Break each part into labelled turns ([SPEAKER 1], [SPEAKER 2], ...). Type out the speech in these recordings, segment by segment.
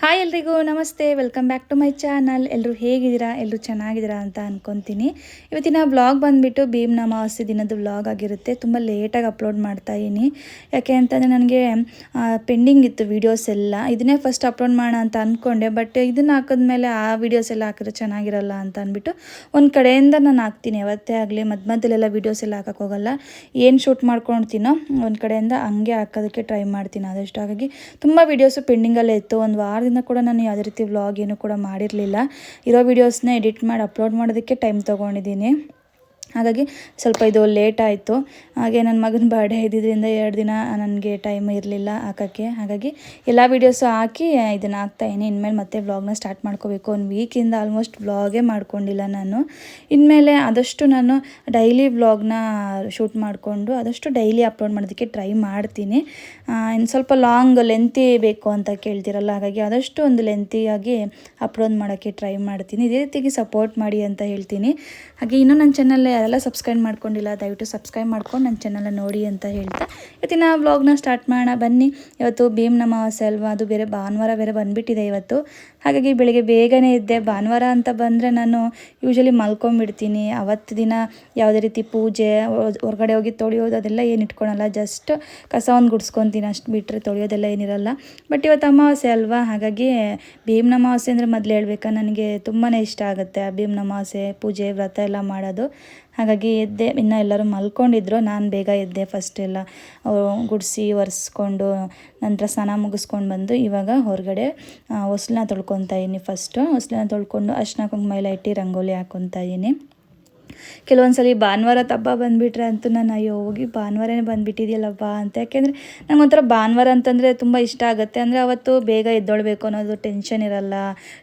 [SPEAKER 1] Hi ಎಲ್ರಿಗೂ, ನಮಸ್ತೆ. Welcome back to my channel ಎಲ್ಲರೂ ಹೇಗಿದ್ದೀರಾ? ಎಲ್ಲರೂ ಚೆನ್ನಾಗಿದ್ದೀರಾ ಅಂತ ಅನ್ಕೊತೀನಿ. ಇವತ್ತಿನ ಬ್ಲಾಗ್ ಬಂದುಬಿಟ್ಟು ಭೀಮ್ ಅಮಾವಾಸ್ಯೆ ದಿನದ ವ್ಲಾಗ್ ಆಗಿರುತ್ತೆ. ತುಂಬ ಲೇಟಾಗಿ ಅಪ್ಲೋಡ್ ಮಾಡ್ತಾ ಇದ್ದೀನಿ. ಯಾಕೆ ಅಂತಂದರೆ ನನಗೆ ಪೆಂಡಿಂಗ್ ಇತ್ತು ವೀಡಿಯೋಸ್ ಎಲ್ಲ. ಇದನ್ನೇ ಫಸ್ಟ್ ಅಪ್ಲೋಡ್ ಮಾಡೋಣ ಅಂತ ಅಂದ್ಕೊಂಡೆ ಬಟ್ ಇದನ್ನು ಹಾಕಿದ್ಮೇಲೆ ಆ ವೀಡಿಯೋಸ್ ಎಲ್ಲ ಹಾಕಿದ್ರೆ ಚೆನ್ನಾಗಿರಲ್ಲ ಅಂತ ಅಂದ್ಬಿಟ್ಟು ಒಂದು ಕಡೆಯಿಂದ ನಾನು ಹಾಕ್ತೀನಿ. ಯಾವತ್ತೇ ಆಗಲಿ ಮಧ್ಯ ಮಧ್ಯಲೆಲ್ಲ ವೀಡಿಯೋಸ್ ಎಲ್ಲ ಹಾಕೋಕ್ಕೋಗಲ್ಲ ಏನು ಶೂಟ್ ಮಾಡ್ಕೊಳ್ತೀನೋ ಒಂದು ಕಡೆಯಿಂದ ಹಂಗೆ ಹಾಕೋದಕ್ಕೆ ಟ್ರೈ ಮಾಡ್ತೀನಿ. ಆದಷ್ಟು ಹಾಗಾಗಿ ತುಂಬ ವೀಡಿಯೋಸು ಪೆಂಡಿಂಗಲ್ಲೇ ಇತ್ತು. ಒಂದು ವಾರದಿಂದ ಕೂಡ ನಾನು ಯಾವುದೇ ರೀತಿ ವ್ಲಾಗ್ ಏನು ಕೂಡ ಮಾಡಿರಲಿಲ್ಲ. ಇರೋ ವೀಡಿಯೋಸ್ನ ಎಡಿಟ್ ಮಾಡಿ ಅಪ್ಲೋಡ್ ಮಾಡೋದಕ್ಕೆ ಟೈಮ್ ತೊಗೊಂಡಿದ್ದೀನಿ. ಹಾಗಾಗಿ ಸ್ವಲ್ಪ ಇದು ಲೇಟ್ ಆಯಿತು. ಹಾಗೆ ನನ್ನ ಮಗನ ಬರ್ಡೇ ಇದ್ದಿದ್ದರಿಂದ ಎರಡು ದಿನ ನನಗೆ ಟೈಮ್ ಇರಲಿಲ್ಲ ಹಾಕೋಕ್ಕೆ. ಹಾಗಾಗಿ ಎಲ್ಲ ವೀಡಿಯೋಸು ಹಾಕಿ ಇದನ್ನು ಹಾಕ್ತಾಯಿನಿ ಇನ್ಮೇಲೆ ಮತ್ತೆ ವ್ಲಾಗ್ನ ಸ್ಟಾರ್ಟ್ ಮಾಡ್ಕೋಬೇಕು. ಒಂದು ವೀಕಿಂದ ಆಲ್ಮೋಸ್ಟ್ ವ್ಲಾಗೇ ಮಾಡ್ಕೊಂಡಿಲ್ಲ ನಾನು. ಇನ್ಮೇಲೆ ಆದಷ್ಟು ನಾನು ಡೈಲಿ ವ್ಲಾಗ್ನ ಶೂಟ್ ಮಾಡಿಕೊಂಡು ಆದಷ್ಟು ಡೈಲಿ ಅಪ್ಲೋಡ್ ಮಾಡೋದಕ್ಕೆ ಟ್ರೈ ಮಾಡ್ತೀನಿ. ಇನ್ನು ಸ್ವಲ್ಪ ಲಾಂಗ್ ಲೆಂತಿ ಬೇಕು ಅಂತ ಕೇಳ್ತಿರಲ್ಲ. ಹಾಗಾಗಿ ಆದಷ್ಟು ಒಂದು ಲೆಂತಿಯಾಗಿ ಅಪ್ಲೋಡ್ ಮಾಡೋಕ್ಕೆ ಟ್ರೈ ಮಾಡ್ತೀನಿ. ಇದೇ ರೀತಿಗೆ ಸಪೋರ್ಟ್ ಮಾಡಿ ಅಂತ ಹೇಳ್ತೀನಿ. ಹಾಗೆ ಇನ್ನೂ ನನ್ನ ಚಾನಲ್ ಯಾರೆಲ್ಲ ಸಬ್ಸ್ಕ್ರೈಬ್ ಮಾಡ್ಕೊಂಡಿಲ್ಲ, ದಯವಿಟ್ಟು ಸಬ್ಸ್ಕ್ರೈಬ್ ಮಾಡ್ಕೊಂಡು ನನ್ನ ಚಾನಲ್ನ ನೋಡಿ ಅಂತ ಹೇಳ್ತಾ ಇವತ್ತಿನ ವ್ಲಾಗ್ನ ಸ್ಟಾರ್ಟ್ ಮಾಡೋಣ. ಬನ್ನಿ. ಇವತ್ತು ಭೀಮ್ ಅಮಾವಾಸ್ಯೆ ಅಲ್ವಾ? ಅದು ಬೇರೆ ಭಾನುವಾರ ಬೇರೆ ಬಂದುಬಿಟ್ಟಿದೆ ಇವತ್ತು. ಹಾಗಾಗಿ ಬೆಳಿಗ್ಗೆ ಬೇಗನೆ ಇದ್ದೆ ಭಾನುವಾರ ಅಂತ ಬಂದರೆ ನಾನು ಯೂಶಲಿ ಮಲ್ಕೊಂಬಿಡ್ತೀನಿ ಅವತ್ತು ದಿನ ಯಾವುದೇ ರೀತಿ ಪೂಜೆ ಹೊರಗಡೆ ಹೋಗಿ ತೊಳೆಯೋದು ಅದೆಲ್ಲ ಏನು ಇಟ್ಕೊಳಲ್ಲ. ಜಸ್ಟ್ ಕಸ ಒಂದು ಗುಡ್ಸ್ಕೊತೀನಿ ಅಷ್ಟು ಬಿಟ್ಟರೆ ತೊಳೆಯೋದೆಲ್ಲ ಏನಿರಲ್ಲ. ಬಟ್ ಇವತ್ತು ಅಮಾವಾಸ್ಯೆ ಅಲ್ವಾ? ಹಾಗಾಗಿ ಭೀಮ್ ಅಮಾವಾಸ್ಯೆ ಅಂದರೆ ಮೊದಲು ಹೇಳ್ಬೇಕಾ, ನನಗೆ ತುಂಬಾ ಇಷ್ಟ ಆಗುತ್ತೆ ಆ ಭೀಮ್ ಅಮಾವಾಸ್ಯೆ ಪೂಜೆ, ವ್ರತ ಎಲ್ಲ ಮಾಡೋದು. ಹಾಗಾಗಿ ಎದ್ದೆ, ಇನ್ನು ಎಲ್ಲರೂ ಮಲ್ಕೊಂಡಿದ್ರು. ನಾನು ಬೇಗ ಎದ್ದೆ ಫಸ್ಟ್ ಎಲ್ಲ. ಗುಡಿಸಿ, ಒರೆಸ್ಕೊಂಡು, ನಂತರ ಸ್ನಾನ ಮುಗಿಸ್ಕೊಂಡು ಬಂದು ಇವಾಗ ಹೊರಗಡೆ ಹೊಸ್ಲನ್ನ ತೊಳ್ಕೊತಾ ಇದ್ದೀನಿ ಫಸ್ಟು ಹೊಸ್ಲನ್ನ ತೊಳ್ಕೊಂಡು ಅರ್ಶಿನ ಕುಂಕುಮ ಎಲ್ಲ ಇಟ್ಟು ರಂಗೋಲಿ ಹಾಕ್ಕೊತಾ ಇದ್ದೀನಿ ಕೆಲವೊಂದು ಸಲ ಭಾನುವಾರ ತಬ್ಬ ಬಂದುಬಿಟ್ರೆ ಅಂತೂ ನಾನು ಅಯ್ಯೋ ಹೋಗಿ ಭಾನುವಾರನೇ ಬಂದುಬಿಟ್ಟಿದೆಯಲ್ಲಪ್ಪ ಅಂತ. ಯಾಕೆಂದರೆ ನಂಗೆ ಒಂಥರ ಭಾನುವಾರ ಅಂತಂದರೆ ತುಂಬ ಇಷ್ಟ ಆಗುತ್ತೆ. ಅಂದರೆ ಅವತ್ತು ಬೇಗ ಎದ್ದೊಳ್ಬೇಕು ಅನ್ನೋದು ಟೆನ್ಷನ್ ಇರಲ್ಲ.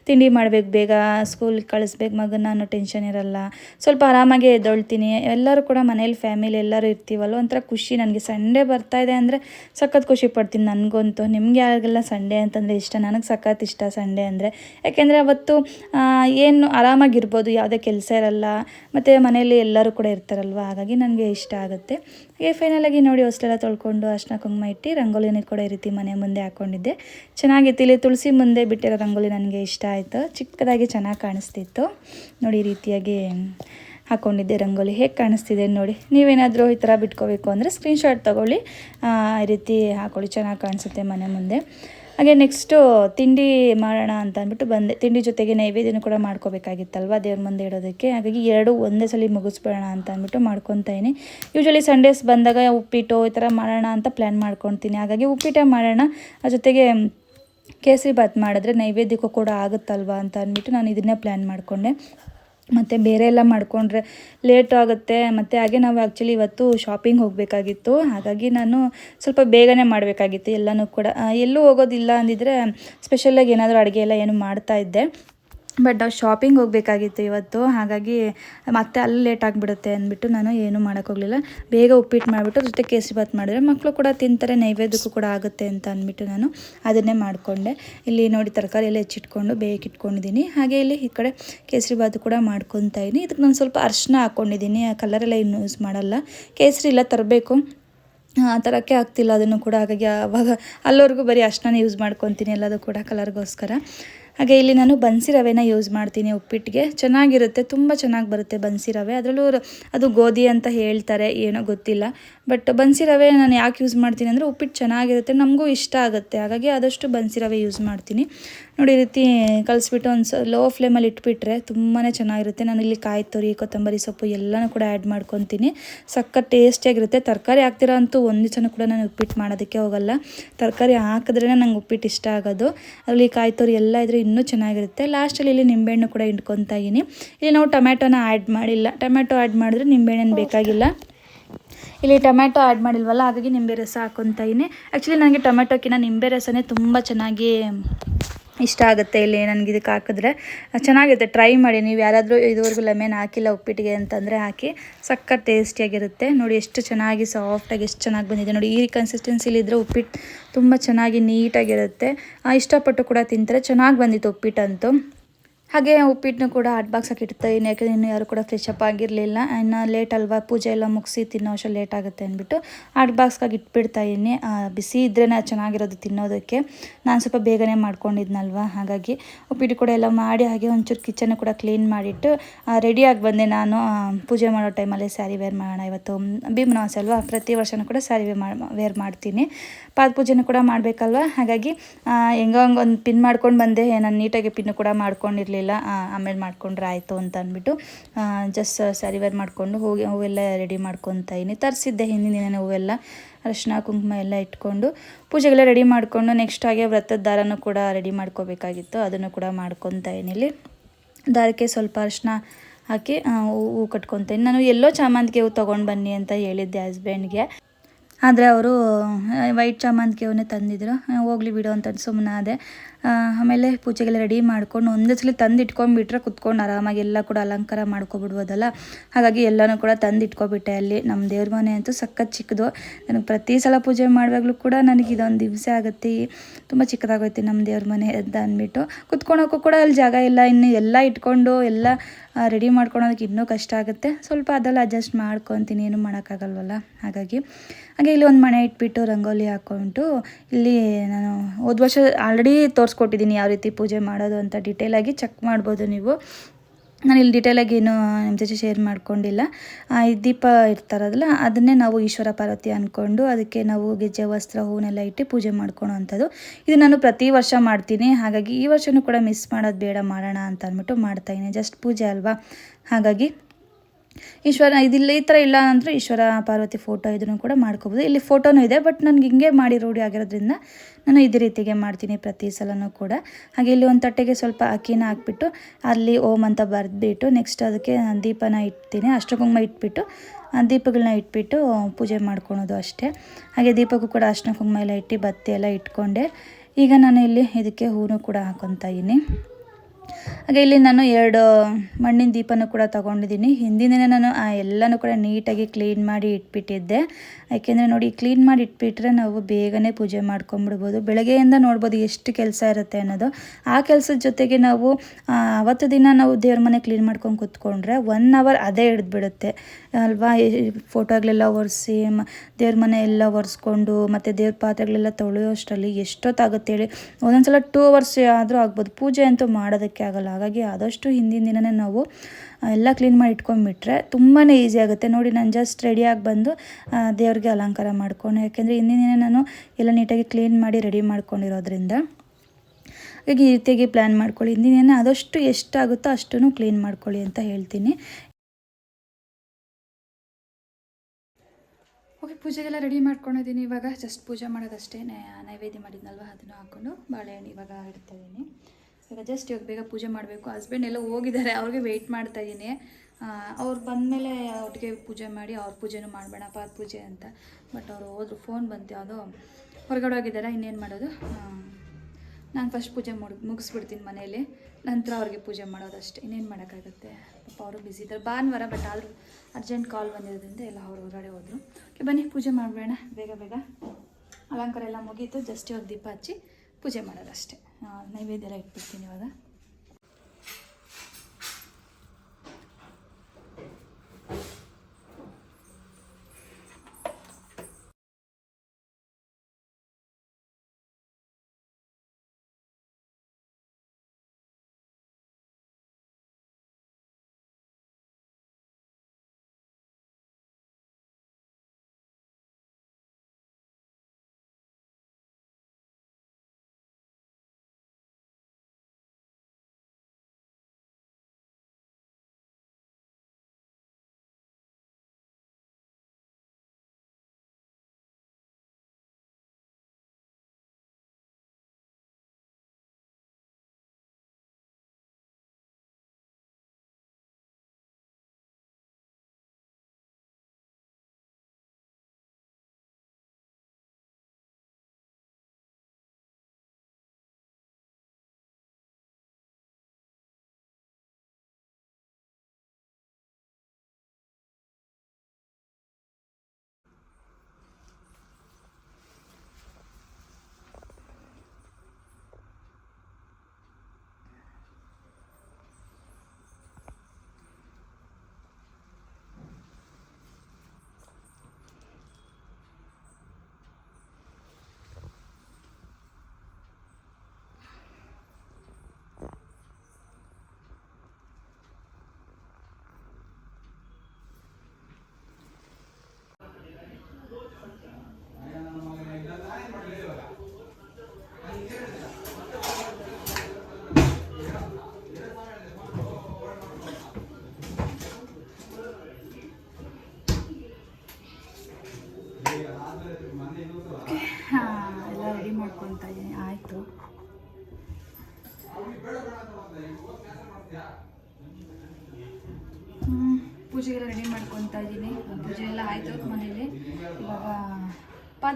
[SPEAKER 1] ತಿಂಡಿ ಮಾಡಬೇಕು, ಬೇಗ ಸ್ಕೂಲ್ಗೆ ಕಳಿಸ್ಬೇಕು ಮಗನ ಅನ್ನೋ ಟೆನ್ಷನ್ ಇರಲ್ಲ. ಸ್ವಲ್ಪ ಆರಾಮಾಗಿ ಎದ್ದೊಳ್ತೀನಿ. ಎಲ್ಲರೂ ಕೂಡ ಮನೇಲಿ ಫ್ಯಾಮಿಲಿ ಎಲ್ಲರೂ ಇರ್ತೀವಲ್ಲ ಒಂಥರ ಖುಷಿ ನನಗೆ. ಸಂಡೇ ಬರ್ತಾ ಇದೆ ಅಂದರೆ ಸಖತ್ ಖುಷಿ ಪಡ್ತೀನಿ ನನಗಂತೂ. ನಿಮಗೆ ಯಾರಿಗೆಲ್ಲ ಸಂಡೇ ಅಂತಂದರೆ ಇಷ್ಟ? ನನಗೆ ಸಖತ್ ಇಷ್ಟ ಸಂಡೇ ಅಂದರೆ. ಯಾಕೆಂದರೆ ಅವತ್ತು ಏನು ಆರಾಮಾಗಿರ್ಬೋದು. ಯಾವುದೇ ಕೆಲಸ ಇರಲ್ಲ. ಮತ್ತು ಮನೆಯಲ್ಲಿ ಎಲ್ಲರೂ ಕೂಡ ಇರ್ತಾರಲ್ವ? ಹಾಗಾಗಿ ನನಗೆ ಇಷ್ಟ ಆಗುತ್ತೆ. ಹಾಗೆ ಫೈನಲಾಗಿ ನೋಡಿ ಹೊಸ್ಟೆಲ್ಲ ತೊಳ್ಕೊಂಡು ಅರ್ಶಿನ ಕುಂಕುಮ ಇಟ್ಟು ರಂಗೋಲಿನ ಕೂಡ ಈ ರೀತಿ ಮನೆ ಮುಂದೆ ಹಾಕ್ಕೊಂಡಿದ್ದೆ ಚೆನ್ನಾಗಿತ್ತು ಇಲ್ಲಿ ತುಳಸಿ ಮುಂದೆ ಬಿಟ್ಟಿರೋ ರಂಗೋಲಿ ನನಗೆ ಇಷ್ಟ ಆಯಿತು. ಚಿಕ್ಕದಾಗಿ ಚೆನ್ನಾಗಿ ಕಾಣಿಸ್ತಿತ್ತು. ನೋಡಿ ಈ ರೀತಿಯಾಗಿ ಹಾಕ್ಕೊಂಡಿದ್ದೆ ರಂಗೋಲಿ. ಹೇಗೆ ಕಾಣಿಸ್ತಿದೆ ನೋಡಿ. ನೀವೇನಾದರೂ ಈ ಥರ ಬಿಟ್ಕೋಬೇಕು ಅಂದರೆ ಸ್ಕ್ರೀನ್ಶಾಟ್ ತೊಗೊಳ್ಳಿ. ಈ ರೀತಿ ಹಾಕೊಳ್ಳಿ. ಚೆನ್ನಾಗಿ ಕಾಣಿಸುತ್ತೆ ಮನೆ ಮುಂದೆ. ಹಾಗೆ ನೆಕ್ಸ್ಟು ತಿಂಡಿ ಮಾಡೋಣ ಅಂತ ಅಂದ್ಬಿಟ್ಟು ಬಂದೆ. ತಿಂಡಿ ಜೊತೆಗೆ ನೈವೇದ್ಯನೂ ಕೂಡ ಮಾಡ್ಕೋಬೇಕಾಗಿತ್ತಲ್ವ ದೇವ್ರ ಮುಂದೆ ಇಡೋದಕ್ಕೆ. ಹಾಗಾಗಿ ಎರಡು ಒಂದೇ ಸಲ ಮುಗಿಸ್ಬಿಡೋಣ ಅಂತ ಅಂದ್ಬಿಟ್ಟು ಮಾಡ್ಕೊತಾಯಿನಿ ಯೂಶ್ವಲಿ ಸಂಡೇಸ್ ಬಂದಾಗ ಉಪ್ಪಿಟ್ಟು ಈ ಥರ ಮಾಡೋಣ ಅಂತ ಪ್ಲ್ಯಾನ್ ಮಾಡ್ಕೊತೀನಿ ಹಾಗಾಗಿ ಉಪ್ಪಿಟ್ಟೇ ಮಾಡೋಣ. ಜೊತೆಗೆ ಕೇಸರಿ ಬಾತ್ ಮಾಡಿದ್ರೆ ನೈವೇದ್ಯಕ್ಕೂ ಕೂಡ ಆಗುತ್ತಲ್ವ ಅಂತ ಅಂದ್ಬಿಟ್ಟು ನಾನು ಇದನ್ನೇ ಪ್ಲ್ಯಾನ್ ಮಾಡಿಕೊಂಡೆ. ಮತ್ತು ಬೇರೆ ಎಲ್ಲ ಮಾಡಿಕೊಂಡ್ರೆ ಲೇಟ್ ಆಗುತ್ತೆ. ಮತ್ತು ಹಾಗೆ ನಾವು ಆ್ಯಕ್ಚುಲಿ ಇವತ್ತು ಶಾಪಿಂಗ್ ಹೋಗಬೇಕಾಗಿತ್ತು. ಹಾಗಾಗಿ ನಾನು ಸ್ವಲ್ಪ ಬೇಗನೆ ಮಾಡಬೇಕಾಗಿತ್ತು ಎಲ್ಲನೂ ಕೂಡ. ಎಲ್ಲೂ ಹೋಗೋದಿಲ್ಲ ಅಂದಿದ್ರೆ ಸ್ಪೆಷಲಾಗಿ ಏನಾದರೂ ಅಡುಗೆ ಎಲ್ಲ ಏನು ಮಾಡ್ತಾಯಿದ್ದೆ ಬಟ್ ನಾವು ಶಾಪಿಂಗ್ ಹೋಗಬೇಕಾಗಿತ್ತು ಇವತ್ತು, ಹಾಗಾಗಿ ಮತ್ತೆ ಅಲ್ಲಿ ಲೇಟ್ ಆಗಿಬಿಡುತ್ತೆ ಅಂದ್ಬಿಟ್ಟು ನಾನು ಏನೂ ಮಾಡೋಕ್ಕೋಗಲಿಲ್ಲ ಬೇಗ ಉಪ್ಪಿಟ್ಟು ಮಾಡಿಬಿಟ್ಟು ಜೊತೆ ಕೇಸರಿ ಬಾತ್ ಮಾಡಿದ್ರೆ ಮಕ್ಕಳು ಕೂಡ ತಿಂತಾರೆ, ನೈವೇದ್ಯಕ್ಕೂ ಕೂಡ ಆಗುತ್ತೆ ಅಂತ ಅಂದ್ಬಿಟ್ಟು ನಾನು ಅದನ್ನೇ ಮಾಡಿಕೊಂಡೆ. ಇಲ್ಲಿ ನೋಡಿ ತರಕಾರಿ ಎಲ್ಲ ಹೆಚ್ಚಿಟ್ಕೊಂಡು ಇಟ್ಕೊಂಡಿದ್ದೀನಿ. ಹಾಗೆ ಇಲ್ಲಿ ಈ ಕಡೆ ಕೇಸರಿ ಬಾತ್ ಕೂಡ ಮಾಡ್ಕೊತಾ ಇದ್ದೀನಿ. ಇದಕ್ಕೆ ನಾನು ಸ್ವಲ್ಪ ಅರ್ಶಿನ ಹಾಕ್ಕೊಂಡಿದ್ದೀನಿ ಆ ಕಲರೆಲ್ಲ ಇನ್ನೂ ಯೂಸ್ ಮಾಡಲ್ಲ. ಕೇಸರಿ ಎಲ್ಲ ತರಬೇಕು. ಆ ಥರಕ್ಕೆ ಆಗ್ತಿಲ್ಲ ಅದನ್ನು ಕೂಡ. ಹಾಗಾಗಿ ಆವಾಗ ಅಲ್ಲವರೆಗೂ ಬರೀ ಅಷ್ಟನ್ನೇ ಯೂಸ್ ಮಾಡ್ಕೊತೀನಿ ಎಲ್ಲದೂ ಕೂಡ ಕಲರ್ಗೋಸ್ಕರ ಹಾಗೆ ಇಲ್ಲಿ ನಾನು ಬನ್ಸಿ ರವೆನ ಯೂಸ್ ಮಾಡ್ತೀನಿ ಉಪ್ಪಿಟ್ಟಿಗೆ ಚೆನ್ನಾಗಿರುತ್ತೆ, ತುಂಬ ಚೆನ್ನಾಗಿ ಬರುತ್ತೆ ಬನ್ಸಿ ರವೆ. ಅದರಲ್ಲೂ ಅದು ಗೋಧಿ ಅಂತ ಹೇಳ್ತಾರೆ, ಏನೋ ಗೊತ್ತಿಲ್ಲ. ಬಟ್ ಬನ್ಸಿ ರವೆ ನಾನು ಯಾಕೆ ಯೂಸ್ ಮಾಡ್ತೀನಿ ಅಂದರೆ ಉಪ್ಪಿಟ್ಟು ಚೆನ್ನಾಗಿರುತ್ತೆ, ನಮಗೂ ಇಷ್ಟ ಆಗುತ್ತೆ. ಹಾಗಾಗಿ ಆದಷ್ಟು ಬನ್ಸಿ ರವೆ ಯೂಸ್ ಮಾಡ್ತೀನಿ. ನೋಡಿ ರೀತಿ ಕಲಿಸ್ಬಿಟ್ಟು ಒಂದು ಲೋ ಫ್ಲೇಮಲ್ಲಿ ಇಟ್ಬಿಟ್ರೆ ತುಂಬಾ ಚೆನ್ನಾಗಿರುತ್ತೆ. ನಾನು ಇಲ್ಲಿ ಕಾಯಿ ತುರಿ, ಕೊತ್ತಂಬರಿ ಸೊಪ್ಪು ಎಲ್ಲನೂ ಕೂಡ ಆ್ಯಡ್ ಮಾಡ್ಕೊತೀನಿ. ಸಕ್ಕ ಟೇಸ್ಟಿಯಾಗಿರುತ್ತೆ ತರಕಾರಿ ಹಾಕ್ತಿರೋ ಅಂತೂ ಒಂದು ಜನ ಕೂಡ ನಾನು ಉಪ್ಪಿಟ್ಟು ಮಾಡೋದಕ್ಕೆ ಹೋಗಲ್ಲ. ತರಕಾರಿ ಹಾಕಿದ್ರೇ ನಂಗೆ ಉಪ್ಪಿಟ್ಟು ಇಷ್ಟ ಆಗೋದು. ಅದರಲ್ಲಿ ಕಾಯಿ ತುರಿ ಎಲ್ಲ ಇದ್ರೆ ಇನ್ನೂ ಚೆನ್ನಾಗಿರುತ್ತೆ. ಲಾಸ್ಟಲ್ಲಿ ಇಲ್ಲಿ ನಿಂಬೆಹಣ್ಣು ಕೂಡ ಇಟ್ಕೊತಾ ಇದ್ದೀನಿ ಇಲ್ಲಿ ನಾವು ಟೊಮ್ಯಾಟೋನ ಆ್ಯಡ್ ಮಾಡಿಲ್ಲ. ಟೊಮ್ಯಾಟೊ ಆ್ಯಡ್ ಮಾಡಿದ್ರೆ ನಿಂಬೆಹಣ್ಣು ಬೇಕಾಗಿಲ್ಲ. ಇಲ್ಲಿ ಟೊಮ್ಯಾಟೊ ಆ್ಯಡ್ ಮಾಡಿಲ್ವಲ್ಲ ಹಾಗಾಗಿ ನಿಂಬೆ ರಸ ಹಾಕೊತಾ ಇದ್ದೀನಿ ಆ್ಯಕ್ಚುಲಿ ನನಗೆ ಟೊಮೆಟೊಕ್ಕಿಂತ ನಿಂಬೆ ರಸನೇ ತುಂಬ ಚೆನ್ನಾಗಿ ಇಷ್ಟ ಆಗುತ್ತೆ ಇಲ್ಲಿ ನನಗೆ ಇದಕ್ಕೆ ಹಾಕಿದ್ರೆ. ಚೆನ್ನಾಗಿರುತ್ತೆ. ಟ್ರೈ ಮಾಡಿ. ನೀವು ಯಾರಾದರೂ ಇದುವರೆಗೂ ಲೆಮೆನ್ ಹಾಕಿಲ್ಲ, ಉಪ್ಪಿಟ್ಟಿಗೆ ಅಂತಂದರೆ ಹಾಕಿ. ಸಕ್ಕ ಟೇಸ್ಟಿಯಾಗಿರುತ್ತೆ ನೋಡಿ ಎಷ್ಟು ಚೆನ್ನಾಗಿ ಸಾಫ್ಟಾಗಿ ಎಷ್ಟು ಚೆನ್ನಾಗಿ ಬಂದಿದೆ. ನೋಡಿ ಈ ಕನ್ಸಿಸ್ಟೆನ್ಸಿಲಿದ್ದರೆ ಉಪ್ಪಿಟ್ಟು ತುಂಬ ಚೆನ್ನಾಗಿ ನೀಟಾಗಿರುತ್ತೆ ಇಷ್ಟಪಟ್ಟು ಕೂಡ ತಿಂತಾರೆ. ಚೆನ್ನಾಗಿ ಬಂದಿತ್ತು ಉಪ್ಪಿಟ್ಟಂತೂ. ಹಾಗೆ ಉಪ್ಪಿಟ್ಟನ್ನು ಕೂಡ ಹಾಟ್ ಬಾಕ್ಸ್ ಹಾಕಿ ಇಡ್ತಾಯಿನಿ ಯಾಕಂದರೆ ಇನ್ನೂ ಯಾರು ಕೂಡ ಫ್ರೆಶ್ ಅಪ್ ಆಗಿರಲಿಲ್ಲ. ಇನ್ನು ಲೇಟ್ ಅಲ್ವಾ? ಪೂಜೆ ಎಲ್ಲ ಮುಗಿಸಿ ತಿನ್ನೋ ಅಷ್ಟು ಲೇಟ್ ಆಗುತ್ತೆ ಅಂದ್ಬಿಟ್ಟು ಹಾಟ್ ಬಾಕ್ಸ್ಗಾಗಿ ಇಟ್ಬಿಡ್ತಾ ಇದ್ದೀನಿ. ಬಿಸಿ ಇದ್ರೇ ಚೆನ್ನಾಗಿರೋದು ತಿನ್ನೋದಕ್ಕೆ. ನಾನು ಸ್ವಲ್ಪ ಬೇಗನೆ ಮಾಡ್ಕೊಂಡಿದ್ನಲ್ವ? ಹಾಗಾಗಿ ಉಪ್ಪಿಟ್ಟು ಕೂಡ ಎಲ್ಲ ಮಾಡಿ ಹಾಗೆ ಒಂಚೂರು ಕಿಚನ್ ಕೂಡ ಕ್ಲೀನ್ ಮಾಡಿಟ್ಟು ರೆಡಿಯಾಗಿ ಬಂದೆ ನಾನು. ಪೂಜೆ ಮಾಡೋ ಟೈಮಲ್ಲೇ ಸ್ಯಾರಿ ವೇರ್ ಮಾಡೋಣ. ಇವತ್ತು ಭೀಮನವಾಸ ಅಲ್ವಾ? ಪ್ರತಿ ವರ್ಷನೂ ಕೂಡ ಸ್ಯಾರಿ ವೇರ್ ಮಾಡಿ ವೇರ್ ಮಾಡ್ತೀನಿ. ಪಾದ ಪೂಜೆನೂ ಕೂಡ ಮಾಡಬೇಕಲ್ವ? ಹಾಗಾಗಿ ಹಂಗೆ ಒಂದು ಪಿನ್ ಮಾಡ್ಕೊಂಡು ಬಂದೆ. ನಾನು ನೀಟಾಗಿ ಪಿನ್ ಕೂಡ ಮಾಡ್ಕೊಂಡಿರಲಿಲ್ಲ. ಆಮೇಲೆ ಮಾಡ್ಕೊಂಡ್ರೆ ಆಯಿತು ಅಂತ ಅಂದ್ಬಿಟ್ಟು ಜಸ್ಟ್ ಸ್ಯಾರಿ ವೇರ್ ಮಾಡಿಕೊಂಡು ಹೋಗಿ ಹೂವೆಲ್ಲ ರೆಡಿ ಮಾಡ್ಕೊತಾ ಇದ್ದೀನಿ ತರಿಸಿದ್ದೆ ಹಿಂದಿನ ದಿನ ಹೂವೆಲ್ಲ, ಅರಿಶಿನ, ಕುಂಕುಮ ಎಲ್ಲ ಇಟ್ಕೊಂಡು, ಪೂಜೆಗೆಲ್ಲ ರೆಡಿ ಮಾಡಿಕೊಂಡು ನೆಕ್ಸ್ಟ್ ಹಾಗೆ ವ್ರತದ ದಾರನೂ ಕೂಡ ರೆಡಿ ಮಾಡ್ಕೋಬೇಕಾಗಿತ್ತು. ಅದನ್ನು ಕೂಡ ಮಾಡ್ಕೊತಾ ಇಲ್ಲಿ. ದಾರಕ್ಕೆ ಸ್ವಲ್ಪ ಅರಿಶಿನ ಹಾಕಿ ಹೂವು ಕಟ್ಕೊತೀನಿ ನಾನು ಎಲ್ಲೋ ಚಾಮಂತಿಗೆ ಹೂವು ತೊಗೊಂಡು ಬನ್ನಿ ಅಂತ ಹೇಳಿದ್ದೆ ಹಸ್ಬೆಂಡ್ಗೆ ಆದರೆ ಅವರು ವೈಟ್ ಚಾಮಂತಿಗೆ ಹೂವನ್ನೇ ಹೋಗಲಿ ಹೋಗ್ಲಿ ಬಿಡು ಅಂತ ಸುಮ್ಮನೆ ಅದೇ ಆಮೇಲೆ ಪೂಜೆಗೆಲ್ಲ ರೆಡಿ ಮಾಡ್ಕೊಂಡು ಒಂದೇ ಸಲ ತಂದು ಇಟ್ಕೊಂಡ್ಬಿಟ್ರೆ ಕುತ್ಕೊಂಡು ಆರಾಮಾಗಿ ಎಲ್ಲ ಕೂಡ ಅಲಂಕಾರ ಮಾಡ್ಕೊಬಿಡ್ಬೋದಲ್ಲ. ಹಾಗಾಗಿ ಎಲ್ಲನೂ ಕೂಡ ತಂದು ಇಟ್ಕೊಬಿಟ್ಟೆ ಅಲ್ಲಿ ನಮ್ಮ ದೇವ್ರ ಮನೆ ಅಂತೂ ಸಖತ್ ಚಿಕ್ಕದು. ನನಗೆ ಪ್ರತಿ ಸಲ ಪೂಜೆ ಮಾಡುವಾಗಲೂ ಕೂಡ ನನಗೆ ಇದೊಂದು ದಿವಸ ಆಗುತ್ತೆ. ತುಂಬ ಚಿಕ್ಕದಾಗೋಯ್ತು ನಮ್ಮ ದೇವ್ರ ಮನೆ ಅಂತ ಅಂದ್ಬಿಟ್ಟು ಕುತ್ಕೊಳೋಕ್ಕೂ ಕೂಡ ಅಲ್ಲಿ ಜಾಗ ಇಲ್ಲ. ಇನ್ನು ಎಲ್ಲ ಇಟ್ಕೊಂಡು ಎಲ್ಲ ರೆಡಿ ಮಾಡ್ಕೊಳೋದಕ್ಕೆ ಇನ್ನೂ ಕಷ್ಟ ಆಗುತ್ತೆ. ಸ್ವಲ್ಪ ಅದೆಲ್ಲ ಅಡ್ಜಸ್ಟ್ ಮಾಡ್ಕೊತೀನಿ. ಏನು ಮಾಡೋಕ್ಕಾಗಲ್ವಲ್ಲ. ಹಾಗಾಗಿ ಹಾಗೆ ಇಲ್ಲಿ ಒಂದು ಮನೆ ಇಟ್ಬಿಟ್ಟು ರಂಗೋಲಿ ಹಾಕ್ಕೊಂಡು ಇಲ್ಲಿ ನಾನು ಹೋದ ವರ್ಷ ಆಲ್ರೆಡಿ ತೋರಿಸ್ಕೊಟ್ಟಿದ್ದೀನಿ ಯಾವ ರೀತಿ ಪೂಜೆ ಮಾಡೋದು ಅಂತ ಡೀಟೇಲಾಗಿ ಚೆಕ್ ಮಾಡ್ಬೋದು ನೀವು. ನಾನು ಇಲ್ಲಿ ಡಿಟೇಲಾಗಿ ಏನು ನಿಮ್ಮ ಜೊತೆ ಶೇರ್ ಮಾಡ್ಕೊಂಡಿಲ್ಲ. ಈ ದೀಪ ಇರ್ತಾರಲ್ಲ ಅದನ್ನೇ ನಾವು ಈಶ್ವರ ಪಾರ್ವತಿ ಅಂದ್ಕೊಂಡು ಅದಕ್ಕೆ ನಾವು ಗೆಜ್ಜೆ, ವಸ್ತ್ರ, ಹೂವನ್ನೆಲ್ಲ ಇಟ್ಟು ಪೂಜೆ ಮಾಡ್ಕೊಳೋ ಅಂಥದ್ದು ಇದು ನಾನು ಪ್ರತಿ ವರ್ಷ ಮಾಡ್ತೀನಿ. ಹಾಗಾಗಿ ಈ ವರ್ಷವೂ ಕೂಡ ಮಿಸ್ ಮಾಡೋದು ಬೇಡ, ಮಾಡೋಣ ಅಂತ ಅಂದ್ಬಿಟ್ಟು ಮಾಡ್ತಾಯಿದ್ದೀನಿ ಜಸ್ಟ್ ಪೂಜೆ ಅಲ್ವಾ? ಹಾಗಾಗಿ ಈಶ್ವರ, ಇದಿಲ್ಲ, ಈ ಥರ ಇಲ್ಲ ಅಂದರೆ ಈಶ್ವರ ಪಾರ್ವತಿ ಫೋಟೋ ಇದನ್ನು ಕೂಡ ಮಾಡ್ಕೋಬೋದು. ಇಲ್ಲಿ ಫೋಟೋನೂ ಇದೆ ಬಟ್ ನನಗೆ ಹಿಂಗೆ ಮಾಡಿ ರೂಢಿ ಆಗಿರೋದ್ರಿಂದ ನಾನು ಇದೇ ರೀತಿಗೆ ಮಾಡ್ತೀನಿ ಪ್ರತಿ ಸಲನೂ ಕೂಡ. ಹಾಗೆ ಇಲ್ಲಿ ಒಂದು ತಟ್ಟೆಗೆ ಸ್ವಲ್ಪ ಅಕ್ಕಿನ ಹಾಕ್ಬಿಟ್ಟು ಅಲ್ಲಿ ಓಮ್ ಅಂತ ಬರೆದ್ಬಿಟ್ಟು ನೆಕ್ಸ್ಟ್ ಅದಕ್ಕೆ ದೀಪನ ಇಡ್ತೀನಿ. ಅಷ್ಟಕುಂಕುಮ ಇಟ್ಬಿಟ್ಟು, ಆ ದೀಪಗಳನ್ನ ಇಟ್ಬಿಟ್ಟು ಪೂಜೆ ಮಾಡ್ಕೊಳೋದು ಅಷ್ಟೇ. ಹಾಗೆ ದೀಪಕ್ಕೂ ಕೂಡ ಅರ್ಶಿನ ಕುಂಕುಮ ಎಲ್ಲ ಇಟ್ಟು ಬತ್ತಿ ಎಲ್ಲ ಇಟ್ಕೊಂಡೆ. ಈಗ ನಾನು ಇಲ್ಲಿ ಇದಕ್ಕೆ ಹೂನು ಕೂಡ ಹಾಕೊತಾ ಇದ್ದೀನಿ. ಹಾಗೆ ಇಲ್ಲಿ ನಾನು ಎರಡು ಮಣ್ಣಿನ ದೀಪನೂ ಕೂಡ ತಗೊಂಡಿದ್ದೀನಿ. ಹಿಂದಿನ ದಿನ ನಾನು ಆ ಎಲ್ಲನೂ ಕೂಡ ನೀಟಾಗಿ ಕ್ಲೀನ್ ಮಾಡಿ ಇಟ್ಬಿಟ್ಟಿದ್ದೆ. ಯಾಕೆಂದರೆ ನೋಡಿ ಕ್ಲೀನ್ ಮಾಡಿ ಇಟ್ಬಿಟ್ರೆ ನಾವು ಬೇಗನೆ ಪೂಜೆ ಮಾಡ್ಕೊಂಬಿಡ್ಬೋದು. ಬೆಳಗ್ಗೆಯಿಂದ ನೋಡ್ಬೋದು ಎಷ್ಟು ಕೆಲಸ ಇರುತ್ತೆ ಅನ್ನೋದು. ಆ ಕೆಲಸದ ಜೊತೆಗೆ ನಾವು ಅವತ್ತು ದಿನ ನಾವು ದೇವ್ರ ಮನೆ ಕ್ಲೀನ್ ಮಾಡ್ಕೊಂಡು ಕೂತ್ಕೊಂಡ್ರೆ ಒನ್ ಅವರ್ ಅದೇ ಹಿಡಿದ್ಬಿಡುತ್ತೆ. ಅಲ್ವಾ? ಫೋಟೋಗಳೆಲ್ಲ ಒರೆಸಿ ದೇವ್ರ ಮನೆ ಎಲ್ಲ ಒರೆಸ್ಕೊಂಡು, ಮತ್ತು ದೇವ್ರ ಪಾತ್ರೆಗಳೆಲ್ಲ ತೊಳೆಯೋಷ್ಟರಲ್ಲಿ ಎಷ್ಟೊತ್ತಾಗುತ್ತೆ ಹೇಳಿ. ಒಂದೊಂದ್ಸಲ ಟೂ ಅವರ್ಸ್ ಆದರೂ ಆಗ್ಬೋದು. ಪೂಜೆ ಅಂತೂ ಮಾಡೋದಕ್ಕೆ ಆಗಲ್ಲ. ಹಾಗಾಗಿ ಆದಷ್ಟು ಹಿಂದಿನ ದಿನನೇ ನಾವು ಎಲ್ಲ ಕ್ಲೀನ್ ಮಾಡಿ ಇಟ್ಕೊಂಡ್ಬಿಟ್ರೆ ತುಂಬಾ ಈಸಿ ಆಗುತ್ತೆ. ನೋಡಿ, ನಾನು ಜಸ್ಟ್ ರೆಡಿಯಾಗಿ ಬಂದು ದೇವ್ರಿಗೆ ಅಲಂಕಾರ ಮಾಡ್ಕೊಂಡು, ಯಾಕೆಂದರೆ ಹಿಂದಿನ ದಿನ ನಾನು ಎಲ್ಲ ನೀಟಾಗಿ ಕ್ಲೀನ್ ಮಾಡಿ ರೆಡಿ ಮಾಡ್ಕೊಂಡಿರೋದ್ರಿಂದ ಹಾಗಾಗಿ ಈ ರೀತಿಯಾಗಿ ಪ್ಲ್ಯಾನ್ ಮಾಡ್ಕೊಳ್ಳಿ. ಹಿಂದಿನ ದಿನ ಆದಷ್ಟು ಎಷ್ಟಾಗುತ್ತೋ ಅಷ್ಟೂ ಕ್ಲೀನ್ ಮಾಡ್ಕೊಳ್ಳಿ ಅಂತ ಹೇಳ್ತೀನಿ. ಓಕೆ, ಪೂಜೆಗೆಲ್ಲ ರೆಡಿ ಮಾಡ್ಕೊಂಡಿದ್ದೀನಿ. ಇವಾಗ ಜಸ್ಟ್ ಪೂಜೆ ಮಾಡೋದಷ್ಟೇ. ನೈವೇದ್ಯ ಮಾಡಿದ್ನಲ್ವ, ಅದನ್ನು ಹಾಕ್ಕೊಂಡು ಬಾಳೆಹಣ್ಣು ಇವಾಗ ಇಡ್ತಾ ಇವಾಗ ಜಸ್ಟ್ ಇವಾಗ ಬೇಗ ಪೂಜೆ ಮಾಡಬೇಕು. ಹಸ್ಬೆಂಡ್ ಎಲ್ಲ ಹೋಗಿದ್ದಾರೆ, ಅವ್ರಿಗೆ ವೆಯ್ಟ್ ಮಾಡ್ತಾ ಇದ್ದೀನಿ. ಅವ್ರು ಬಂದಮೇಲೆ ಒಟ್ಟಿಗೆ ಪೂಜೆ ಮಾಡಿ, ಅವ್ರ ಪೂಜೆನೂ ಮಾಡಬೇಡ ಪಾದ ಪೂಜೆ ಅಂತ. ಬಟ್ ಅವರು ಹೋದ್ರು ಫೋನ್ ಬಂತು ಯಾವುದೋ. ಹೊರಗಡೆ ಹೋಗಿದ್ದಾರೆ, ಇನ್ನೇನು ಮಾಡೋದು? ನಾನು ಫಸ್ಟ್ ಪೂಜೆ ಮುಡ್ ಮುಗಿಸ್ಬಿಡ್ತೀನಿ ಮನೇಲಿ ನಂತರ ಅವ್ರಿಗೆ ಪೂಜೆ ಮಾಡೋದಷ್ಟೇ. ಇನ್ನೇನು ಮಾಡೋಕ್ಕಾಗುತ್ತೆ? ಪಾಪ ಅವರು ಬ್ಯುಸಿ ಇದ್ದಾರೆ. ಭಾನುವಾರ ಬಟ್ ಆದರೂ ಅರ್ಜೆಂಟ್ ಕಾಲ್ ಬಂದಿರೋದ್ರಿಂದ ಎಲ್ಲ ಅವ್ರು ಹೊರಗಡೆ ಹೋದರು. ಓಕೆ ಬನ್ನಿ, ಪೂಜೆ ಮಾಡಬೇಡ ಬೇಗ ಬೇಗ. ಅಲಂಕಾರ ಎಲ್ಲ ಮುಗೀತು. ಜಸ್ಟ್ ಇವಾಗ ದೀಪ ಹಚ್ಚಿ ಪೂಜೆ ಮಾಡೋದಷ್ಟೇ. ನೈವೇದ್ಯ ಎಲ್ಲ ಇಟ್ಬಿಡ್ತೀನಿ ಇವಾಗ.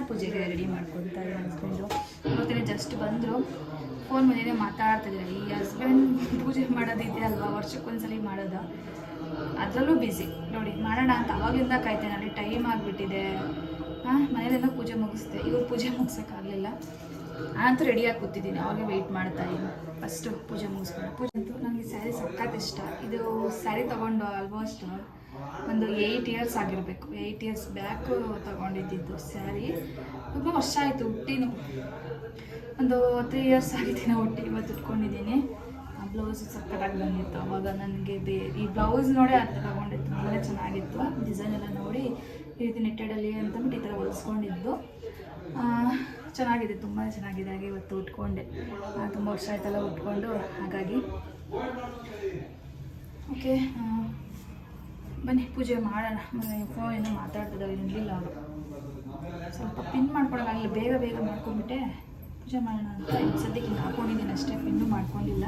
[SPEAKER 1] ಪೂಜೆಗೆ ರೆಡಿ ಮಾಡ್ಕೊತಾ ಇದ್ದೀನಿ ಹಸ್ಬೆಂಡು ಇವತ್ತಿನ ಜಸ್ಟ್ ಬಂದರು. ಫೋನ್ ಮನೇನೆ ಮಾತಾಡ್ತಿದ್ದಾರೆ ಈ ಹಸ್ಬೆಂಡ್ ಪೂಜೆ ಮಾಡೋದಿದೆ ಅಲ್ವಾ? ವರ್ಷಕ್ಕೊಂದ್ಸಲಿ ಮಾಡೋದ? ಅದರಲ್ಲೂ ಬ್ಯುಸಿ ನೋಡಿ, ಮಾಡೋಣ ಅಂತ ಅವಾಗಿಂದ ಕಾಯ್ತೇನೆ ಅಲ್ಲಿ ಟೈಮ್ ಆಗಿಬಿಟ್ಟಿದೆ. ಹಾಂ ಮನೇಲೆಲ್ಲ ಪೂಜೆ ಮುಗಿಸ್ದೆ. ಇವ್ರು ಪೂಜೆ ಮುಗಿಸೋಕ್ಕಾಗಲಿಲ್ಲ. ಅಂತೂ ರೆಡಿಯಾಗಿ ಕೂತಿದ್ದೀನಿ. ಅವಾಗೆ ವೆಯ್ಟ್ ಮಾಡ್ತಾ ಇದ್ದೀನಿ. ಫಸ್ಟು ಪೂಜೆ ಮುಗಿಸ್ಕೊಂಡು. ಪೂಜೆ ಅಂತೂ ನನಗೆ ಸ್ಯಾರಿ ಸಖತ್ ಇಷ್ಟ. ಇದು ಸ್ಯಾರಿ ತೊಗೊಂಡು ಆಲ್ಮೋಸ್ಟ್ ಒಂದು ಏಯ್ಟ್ ಇಯರ್ಸ್ ಆಗಿರಬೇಕು. ಏಯ್ಟ್ ಇಯರ್ಸ್ ಬ್ಯಾಕು ತಗೊಂಡಿದ್ದಿದ್ದು ಸ್ಯಾರಿ ತುಂಬ ವರ್ಷ ಆಯಿತು ಹುಟ್ಟಿನೂ. ಒಂದು ತ್ರೀ ಇಯರ್ಸ್ ಆಗಿದೆ ನಾವು ಹುಟ್ಟಿ, ಇವತ್ತು ಉಟ್ಕೊಂಡಿದ್ದೀನಿ. ಆ ಬ್ಲೌಸ್ ಸಕ್ಕತ್ತಾಗಿ ಬಂದಿತ್ತು. ಅವಾಗ ನನಗೆ ಬೇ ಈ ಬ್ಲೌಸ್ ನೋಡಿ ಅದು ತಗೊಂಡಿತ್ತು ತುಂಬ ಚೆನ್ನಾಗಿತ್ತು. ಡಿಸೈನ್ ಎಲ್ಲ ನೋಡಿ ಈ ರೀತಿ ನೆಟ್ಟೆಡಲ್ಲಿ ಅಂತಂದ್ಬಿಟ್ಟು ಈ ಥರ ಹೊಲಿಸ್ಕೊಂಡಿದ್ದು. ಚೆನ್ನಾಗಿದೆ ತುಂಬ ಚೆನ್ನಾಗಿದೆ. ಹಾಗೆ ಇವತ್ತು ಉಟ್ಕೊಂಡೆ. ತುಂಬ ವರ್ಷ ಆಯ್ತಲ್ಲ ಉಟ್ಕೊಂಡು. ಹಾಗಾಗಿ ಓಕೆ ಬನ್ನಿ, ಪೂಜೆ ಮಾಡೋಣ. ಫೋನ್ ಏನೋ ಮಾತಾಡ್ತಿದ್ದಾವೆ ಇರಲಿಲ್ಲ ಅವರು. ಸ್ವಲ್ಪ ಪಿನ್ ಮಾಡ್ಕೊಳ್ಳೋಣ ಅಲ್ಲಿ ಬೇಗ ಬೇಗ ಮಾಡ್ಕೊಂಡ್ಬಿಟ್ಟೆ. ಪೂಜೆ ಮಾಡೋಣ ಅಂತ. ಸದ್ಯಕ್ಕೆ ಹಿಂಗೆ ಹಾಕೊಂಡಿದ್ದೀನಿ ಅಷ್ಟೇ ಪಿನ್ನು ಮಾಡ್ಕೊಂಡಿಲ್ಲ.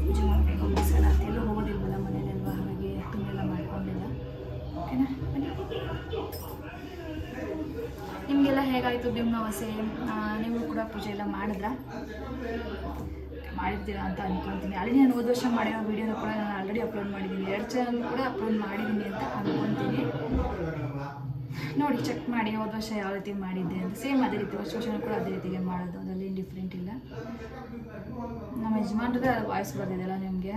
[SPEAKER 1] ಪೂಜೆ ಮಾಡಬೇಕು, ಮಸಾಲ ಅಂತ ಎಲ್ಲೂ ಹೋಗೋದಿಲ್ವಲ್ಲ ಮನೇಲೆಲ್ವ ಹಾಗೆ ಪಿನ್ನೆಲ್ಲ ಮಾಡ್ಕೊಂಡಿಲ್ಲ. ಓಕೆನಾ ಬನ್ನಿ. ನಿಮಗೆಲ್ಲ ಹೇಗಾಯಿತು ಬಿಂಬವಸೆ ನೀವು ಕೂಡ ಪೂಜೆ ಎಲ್ಲ ಮಾಡಿದ್ರಾ? ಮಾಡಿರ್ತೀರಾ ಅಂತ ಅಂದ್ಕೊಳ್ತೀನಿ ಅಲ್ಲಿ ನಾನು ಹೋದ ವರ್ಷ ಮಾಡಿರೋ ವೀಡಿಯೋನ ಕೂಡ ನಾನು ಆಲ್ರೆಡಿ ಅಪ್ಲೋಡ್ ಮಾಡಿದ್ದೀನಿ. ಎರಡು ಚಾನಲ್ ಕೂಡ ಅಪ್ಲೋಡ್ ಮಾಡಿದ್ದೀನಿ ಅಂತ ಅಂದ್ಕೊಂತೀನಿ ನೋಡಿ ಚೆಕ್ ಮಾಡಿ, ಹೋದ ವರ್ಷ ಯಾವ ರೀತಿ ಮಾಡಿದ್ದೆ ಅಂತ. ಸೇಮ್ ಅದೇ ರೀತಿ ವರ್ಷ ವರ್ಷನೂ ಕೂಡ ಅದೇ ರೀತಿಗೆ ಮಾಡೋದು. ಅದರಲ್ಲಿ ಡಿಫ್ರೆಂಟ್ ಇಲ್ಲ. ನಮ್ಮ ಯಜಮಾನ್ರದ್ದು ವಾಯ್ಸ್ ಬರ್ತಿದೆಯಲ್ಲ ನಿಮಗೆ?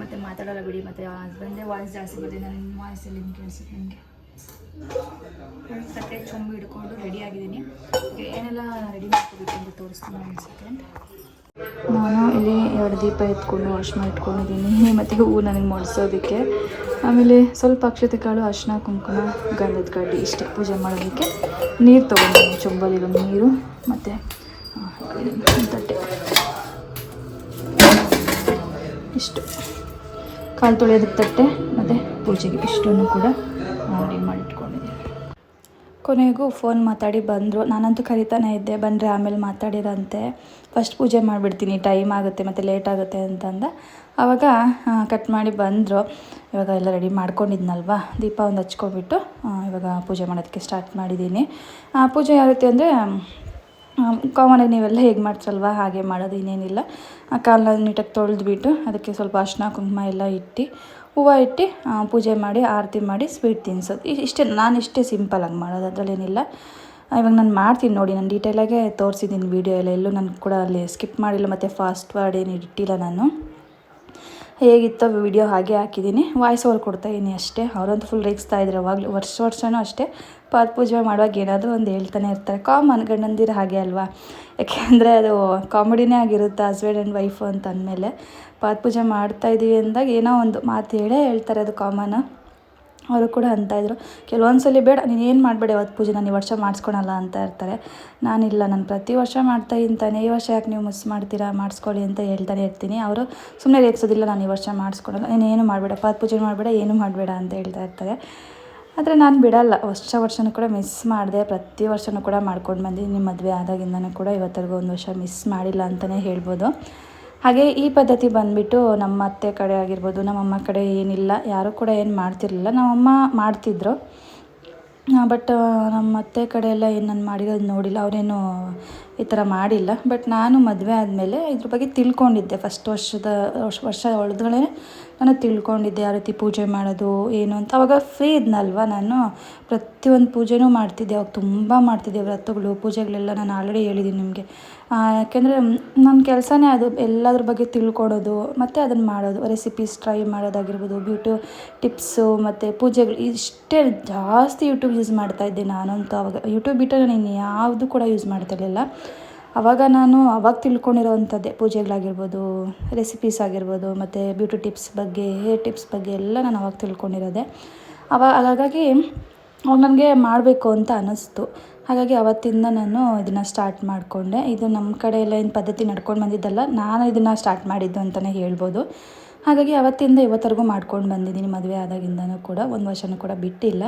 [SPEAKER 1] ಮತ್ತು ಮಾತಾಡೋಲ್ಲ ಬಿಡಿ, ಮತ್ತೆ ಹಸ್ಬೆಂಡೇ ವಾಯ್ಸ್ ಜಾಸ್ತಿ ಬರ್ತಿದೆ ನನ್ನ ವಾಯ್ಸಲ್ಲಿ ನಿಮ್ಗೆ ಕೇಳಿಸುತ್ತೆ ತಟ್ಟೆ ಚೊಂಬು ಹಿಡ್ಕೊಂಡು ರೆಡಿ ಆಗಿದ್ದೀನಿ. ಏನೆಲ್ಲ ರೆಡಿ ಮಾಡ್ಕೋಬೇಕು ಅಂತ ತೋರಿಸ್ತೀನಿ ಒಂದು ಸೆಕೆಂಡ್ ನಾನು ಇಲ್ಲಿ ಎರಡು ದೀಪ ಎತ್ಕೊಂಡು ವಾಶ್ ಇಟ್ಕೊಂಡಿದ್ದೀನಿ. ಮತ್ತು ಹೂವು ನನಗೆ ಮಾಡಿಸೋದಕ್ಕೆ. ಆಮೇಲೆ ಸ್ವಲ್ಪ ಅಕ್ಷತೆ ಕಾಳು, ಅರ್ಶಿನ, ಕುಂಕುಮ, ಗಂಧದ ಕಡ್ಡಿ ಇಷ್ಟೇ ಪೂಜೆ ಮಾಡೋದಕ್ಕೆ ನೀರು ತೊಗೊಂಡಿದ್ದೀನಿ. ಚೊಂಬಲಿರೋ ನೀರು ಮತ್ತು ತಟ್ಟೆ. ಇಷ್ಟು. ಕಾಲು ತೊಳೆಯೋದಕ್ಕೆ ತಟ್ಟೆ, ಮತ್ತು ಪೂಜೆಗೆ ಇಷ್ಟನ್ನು ಕೂಡ ರೆಡಿ ಮಾಡಿಟ್ಕೊಂಡಿದ್ದೀನಿ ಕೊನೆಗೂ ಫೋನ್ ಮಾತಾಡಿ ಬಂದರು. ನಾನಂತೂ ಕರಿತಾನೆ ಇದ್ದೆ, ಬಂದರೆ ಆಮೇಲೆ ಮಾತಾಡಿರಂತೆ. ಫಸ್ಟ್ ಪೂಜೆ ಮಾಡಿಬಿಡ್ತೀನಿ, ಟೈಮ್ ಆಗುತ್ತೆ ಮತ್ತು ಲೇಟ್ ಆಗುತ್ತೆ ಅಂತಂದ. ಆವಾಗ ಕಟ್ ಮಾಡಿ ಬಂದರು. ಇವಾಗ ಎಲ್ಲ ರೆಡಿ ಮಾಡ್ಕೊಂಡಿದ್ನಲ್ವ? ದೀಪ ಒಂದು ಹಚ್ಕೊಬಿಟ್ಟು ಇವಾಗ ಪೂಜೆ ಮಾಡೋದಕ್ಕೆ ಸ್ಟಾರ್ಟ್ ಮಾಡಿದ್ದೀನಿ. ಪೂಜೆ ಯಾವ ಅಂದರೆ ಕಾಮನಾಗಿ ನೀವೆಲ್ಲ ಹೇಗೆ ಮಾಡ್ತೀರಲ್ವ? ಹಾಗೆ ಮಾಡೋದು ಇನ್ನೇನಿಲ್ಲ. ಕಾಲನ್ನ ನೀಟಾಗಿ ತೊಳೆದ್ಬಿಟ್ಟು ಅದಕ್ಕೆ ಸ್ವಲ್ಪ ಅರ್ಶಿನ, ಕುಂಕುಮ ಎಲ್ಲ ಇಟ್ಟು ಹೂವು ಇಟ್ಟು ಪೂಜೆ ಮಾಡಿ, ಆರತಿ ಮಾಡಿ, ಸ್ವೀಟ್ ತಿನ್ಸೋದು. ಇಷ್ಟೇ, ನಾನು ಇಷ್ಟೇ ಸಿಂಪಲಾಗಿ ಮಾಡೋದು, ಅದರಲ್ಲೇನಿಲ್ಲ. ಇವಾಗ ನಾನು ಮಾಡ್ತೀನಿ ನೋಡಿ, ನಾನು ಡೀಟೇಲಾಗೆ ತೋರಿಸಿದ್ದೀನಿ ವೀಡಿಯೋ ಎಲ್ಲ ಎಲ್ಲೂ ನಾನು ಕೂಡ ಅಲ್ಲಿ ಸ್ಕಿಪ್ ಮಾಡಿಲ್ಲ, ಮತ್ತು ಫಾಸ್ಟ್ ವರ್ಡ್ ಏನು ಇಟ್ಟಿಲ್ಲ ನಾನು. ಹೇಗಿತ್ತೋ ವಿಡಿಯೋ ಹಾಗೆ ಹಾಕಿದ್ದೀನಿ. ವಾಯ್ಸ್ ಓವರ್ ಕೊಡ್ತಾ ಇದ್ದೀನಿ ಅಷ್ಟೇ. ಅವರಂತೂ ಫುಲ್ ರೇಗಿಸ್ತಾ ಇದ್ರು ಅವಾಗಲೂ ವರ್ಷ ವರ್ಷವೂ ಅಷ್ಟೇ. ಪಾದ ಪೂಜೆ ಮಾಡುವಾಗ ಏನಾದರೂ ಒಂದು ಹೇಳ್ತಾನೆ ಇರ್ತಾರೆ. ಕಾಮನ್ ಗಂಡಂದಿರ ಹಾಗೆ ಅಲ್ವಾ? ಯಾಕೆಂದರೆ ಅದು ಕಾಮಿಡಿನೇ ಆಗಿರುತ್ತೆ ಹಸ್ಬೆಂಡ್ ಆ್ಯಂಡ್ ವೈಫು ಅಂತ ಅಂದಮೇಲೆ. ಪಾದ ಪೂಜೆ ಮಾಡ್ತಾ ಇದ್ದೀವಿ ಅಂದಾಗ ಏನೋ ಒಂದು ಮಾತು ಹೇಳೇ ಹೇಳ್ತಾರೆ ಅದು ಕಾಮನ್ ಅವರು ಕೂಡ ಅಂತ ಇದ್ದರು ಕೆಲವೊಂದು ಸಲ ಬೇಡ, ನೀನು ಏನು ಮಾಡಬೇಡ ಅವತ್ತು ಪೂಜೆ? ನಾನು ಈ ವರ್ಷ ಮಾಡಿಸ್ಕೊಳಲ್ಲ ಅಂತ ಇರ್ತಾರೆ. ನಾನಿಲ್ಲ, ನಾನು ಪ್ರತಿ ವರ್ಷ ಮಾಡ್ತಾ ಇಂತಾನೆ ಈ ವರ್ಷ ಯಾಕೆ ನೀವು ಮಿಸ್ ಮಾಡ್ತೀರಾ? ಮಾಡಿಸ್ಕೊಳ್ಳಿ ಅಂತ ಹೇಳ್ತಾನೆ ಇರ್ತೀನಿ. ಅವರು ಸುಮ್ಮನೆ ರೇಗಿಸೋದಿಲ್ಲ, ನಾನು ಈ ವರ್ಷ ಮಾಡಿಸ್ಕೊಳಲ್ಲ. ನೀನು ಏನು ಮಾಡಬೇಡ ಪಾತ್ ಪೂಜೆ ಮಾಡಬೇಡ, ಏನು ಮಾಡಬೇಡ ಅಂತ ಹೇಳ್ತಾ ಇರ್ತಾರೆ. ಆದರೆ ನಾನು ಬಿಡಲ್ಲ. ವರ್ಷ ವರ್ಷನೂ ಕೂಡ ಮಿಸ್ ಮಾಡಿದೆ. ಪ್ರತಿ ವರ್ಷನೂ ಕೂಡ ಮಾಡ್ಕೊಂಡು ಬಂದಿದ್ದೀನಿ. ಮದುವೆ ಆದಾಗಿಂದನೂ ಕೂಡ ಇವತ್ತರೆಗೂ ಒಂದು ವರ್ಷ ಮಿಸ್ ಮಾಡಿಲ್ಲ ಅಂತಲೇ ಹೇಳ್ಬೋದು. ಹಾಗೆ ಈ ಪದ್ಧತಿ ಬಂದುಬಿಟ್ಟು ನಮ್ಮ ಅತ್ತೆ ಕಡೆ ಆಗಿರ್ಬೋದು ನಮ್ಮಮ್ಮ ಕಡೆ ಏನಿಲ್ಲ, ಯಾರೂ ಕೂಡ ಏನು ಮಾಡ್ತಿರ್ಲಿಲ್ಲ. ನಮ್ಮಮ್ಮ ಮಾಡ್ತಿದ್ರು. ಬಟ್ ನಮ್ಮ ಅತ್ತೆ ಕಡೆ ಎಲ್ಲ ಏನು ನಾನು ಮಾಡಿರೋದು ನೋಡಿಲ್ಲ, ಅವರೇನು ಈ ಥರ ಮಾಡಿಲ್ಲ. ಬಟ್ ನಾನು ಮದುವೆ ಆದಮೇಲೆ ಇದ್ರ ಬಗ್ಗೆ ತಿಳ್ಕೊಂಡಿದ್ದೆ. ಫಸ್ಟ್ ವರ್ಷದ, ವರ್ಷ ವರ್ಷ ಒಳಗಡೆ ನಾನು ತಿಳ್ಕೊಂಡಿದ್ದೆ ಯಾವ ರೀತಿ ಪೂಜೆ ಮಾಡೋದು ಏನು ಅಂತ. ಅವಾಗ ಫ್ರೀ ಇದ್ನಲ್ವ ನಾನು? ಪ್ರತಿಯೊಂದು ಪೂಜೆನೂ ಮಾಡ್ತಿದ್ದೆ, ಅವಾಗ ತುಂಬ ಮಾಡ್ತಿದ್ದೆ ವ್ರತಗಳು, ಪೂಜೆಗಳೆಲ್ಲ ನಾನು ಆಲ್ರೆಡಿ ಹೇಳಿದ್ದೀನಿ ನಿಮಗೆ. ಯಾಕೆಂದರೆ ನನ್ನ ಕೆಲಸನೇ ಅದು ಎಲ್ಲದ್ರ ಬಗ್ಗೆ ತಿಳ್ಕೊಡೋದು ಮತ್ತು ಅದನ್ನು ಮಾಡೋದು ರೆಸಿಪೀಸ್ ಟ್ರೈ ಮಾಡೋದಾಗಿರ್ಬೋದು ಬ್ಯೂಟಿ ಟಿಪ್ಸು ಮತ್ತು ಪೂಜೆಗಳು, ಇಷ್ಟೇ ಜಾಸ್ತಿ ಯೂಟ್ಯೂಬ್ ಯೂಸ್ ಮಾಡ್ತಾಯಿದ್ದೆ ನಾನಂತೂ ಅವಾಗ. ಯೂಟ್ಯೂಬ್ ಬಿಟ್ಟರೆ ನಾನು ಇನ್ನು ಯಾವುದು ಕೂಡ ಯೂಸ್ ಮಾಡ್ತಿರ್ಲಿಲ್ಲ. ಅವಾಗ ನಾನು ಅವಾಗ ತಿಳ್ಕೊಂಡಿರೋವಂಥದ್ದೇ ಪೂಜೆಗಳಾಗಿರ್ಬೋದು ರೆಸಿಪೀಸ್ ಆಗಿರ್ಬೋದು, ಮತ್ತು ಬ್ಯೂಟಿ ಟಿಪ್ಸ್ ಬಗ್ಗೆ ಹೇರ್ ಟಿಪ್ಸ್ ಬಗ್ಗೆ ಎಲ್ಲ ನಾನು ಅವಾಗ ತಿಳ್ಕೊಂಡಿರೋದೆ. ಅವಾಗ ಹಾಗಾಗಿ ಅವಾಗ ನನಗೆ ಮಾಡಬೇಕು ಅಂತ ಅನ್ನಿಸ್ತು. ಹಾಗಾಗಿ ಅವತ್ತಿಂದ ನಾನು ಇದನ್ನು ಸ್ಟಾರ್ಟ್ ಮಾಡಿಕೊಂಡೆ. ಇದು ನಮ್ಮ ಕಡೆ ಎಲ್ಲ ಏನು ಪದ್ಧತಿ ನಡ್ಕೊಂಡು ಬಂದಿದ್ದಲ್ಲ, ನಾನು ಇದನ್ನು ಸ್ಟಾರ್ಟ್ ಮಾಡಿದ್ದು ಅಂತಲೇ ಹೇಳ್ಬೋದು. ಹಾಗಾಗಿ ಅವತ್ತಿಂದ ಇವತ್ತರೆಗೂ ಮಾಡ್ಕೊಂಡು ಬಂದಿದ್ದೀನಿ ಮದುವೆ ಆದಾಗಿಂದನೂ ಕೂಡ, ಒಂದು ವರ್ಷನೂ ಕೂಡ ಬಿಟ್ಟಿಲ್ಲ.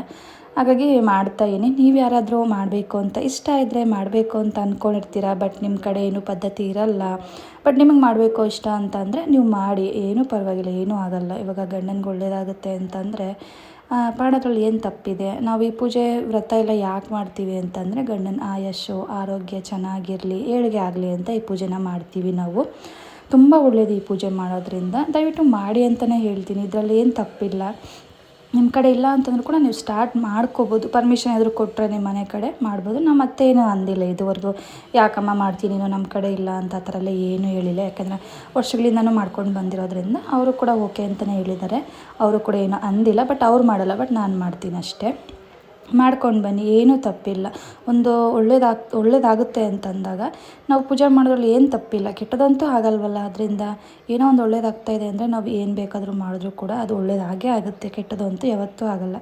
[SPEAKER 1] ಹಾಗಾಗಿ ಮಾಡ್ತಾ ಇದೀನಿ ನೀವು ಯಾರಾದರೂ ಮಾಡಬೇಕು ಅಂತ, ಇಷ್ಟ ಇದ್ದರೆ ಮಾಡಬೇಕು ಅಂತ ಅಂದ್ಕೊಂಡಿರ್ತೀರ ಬಟ್ ನಿಮ್ಮ ಕಡೆ ಏನು ಪದ್ಧತಿ ಇರಲ್ಲ ಬಟ್ ನಿಮಗೆ ಮಾಡಬೇಕು ಇಷ್ಟ ಅಂತ ಅಂದರೆ ನೀವು ಮಾಡಿ. ಏನೂ ಪರವಾಗಿಲ್ಲ, ಏನೂ ಆಗಲ್ಲ. ಇವಾಗ ಗಂಡನಿಗೆ ಒಳ್ಳೇದಾಗುತ್ತೆ ಅಂತಂದರೆ ಮಾಡೋದ್ರಲ್ಲಿ ಏನು ತಪ್ಪಿದೆ? ನಾವು ಈ ಪೂಜೆ ವ್ರತ ಎಲ್ಲ ಯಾಕೆ ಮಾಡ್ತೀವಿ ಅಂತಂದರೆ, ಗಂಡನ ಆಯಸ್ಸು, ಆರೋಗ್ಯ ಚೆನ್ನಾಗಿರಲಿ, ಏಳಿಗೆ ಆಗಲಿ ಅಂತ ಈ ಪೂಜೆನ ಮಾಡ್ತೀವಿ ನಾವು. ತುಂಬ ಒಳ್ಳೆಯದು ಈ ಪೂಜೆ ಮಾಡೋದ್ರಿಂದ. ದಯವಿಟ್ಟು ಮಾಡಿ ಅಂತಲೇ ಹೇಳ್ತೀನಿ. ಇದರಲ್ಲಿ ಏನು ತಪ್ಪಿಲ್ಲ. ನಿಮ್ಮ ಕಡೆ ಇಲ್ಲ ಅಂತಂದ್ರೂ ಕೂಡ ನೀವು ಸ್ಟಾರ್ಟ್ ಮಾಡ್ಕೋಬೋದು. ಪರ್ಮಿಷನ್ ಆದರೂ ಕೊಟ್ಟರೆ ನಿಮ್ಮ ಮನೆ ಕಡೆ ಮಾಡ್ಬೋದು. ನಮ್ಮ ಮತ್ತೇನು ಅಂದಿಲ್ಲ ಇದುವರೆಗೂ. ಯಾಕಮ್ಮ ಮಾಡ್ತೀನಿ, ನೀನು ನಮ್ಮ ಕಡೆ ಇಲ್ಲ ಅಂತ ಆ ಥರ ಎಲ್ಲ ಏನೂ ಹೇಳಿಲ್ಲ. ಯಾಕಂದರೆ ವರ್ಷಗಳಿಂದನೂ ಮಾಡ್ಕೊಂಡು ಬಂದಿರೋದ್ರಿಂದ ಅವರು ಕೂಡ ಓಕೆ ಅಂತಲೇ ಹೇಳಿದ್ದಾರೆ. ಅವರು ಕೂಡ ಏನೂ ಅಂದಿಲ್ಲ ಬಟ್ ಅವ್ರು ಮಾಡಲ್ಲ ಬಟ್ ನಾನು ಮಾಡ್ತೀನಿ ಅಷ್ಟೇ. ಮಾಡ್ಕೊಂಡು ಬನ್ನಿ, ಏನೂ ತಪ್ಪಿಲ್ಲ. ಒಂದು ಒಳ್ಳೇದಾಗ, ಒಳ್ಳೇದಾಗುತ್ತೆ ಅಂತಂದಾಗ ನಾವು ಪೂಜೆ ಮಾಡೋದ್ರಲ್ಲಿ ಏನು ತಪ್ಪಿಲ್ಲ. ಕೆಟ್ಟದಂತೂ ಆಗಲ್ವಲ್ಲ ಅದರಿಂದ ಏನೋ ಒಂದು ಒಳ್ಳೇದಾಗ್ತಾ ಇದೆ ಅಂದರೆ ನಾವು ಏನು ಬೇಕಾದರೂ ಮಾಡಿದ್ರೂ ಕೂಡ ಅದು ಒಳ್ಳೆಯದಾಗೇ ಆಗುತ್ತೆ. ಕೆಟ್ಟದಂತೂ ಯಾವತ್ತೂ ಆಗಲ್ಲ.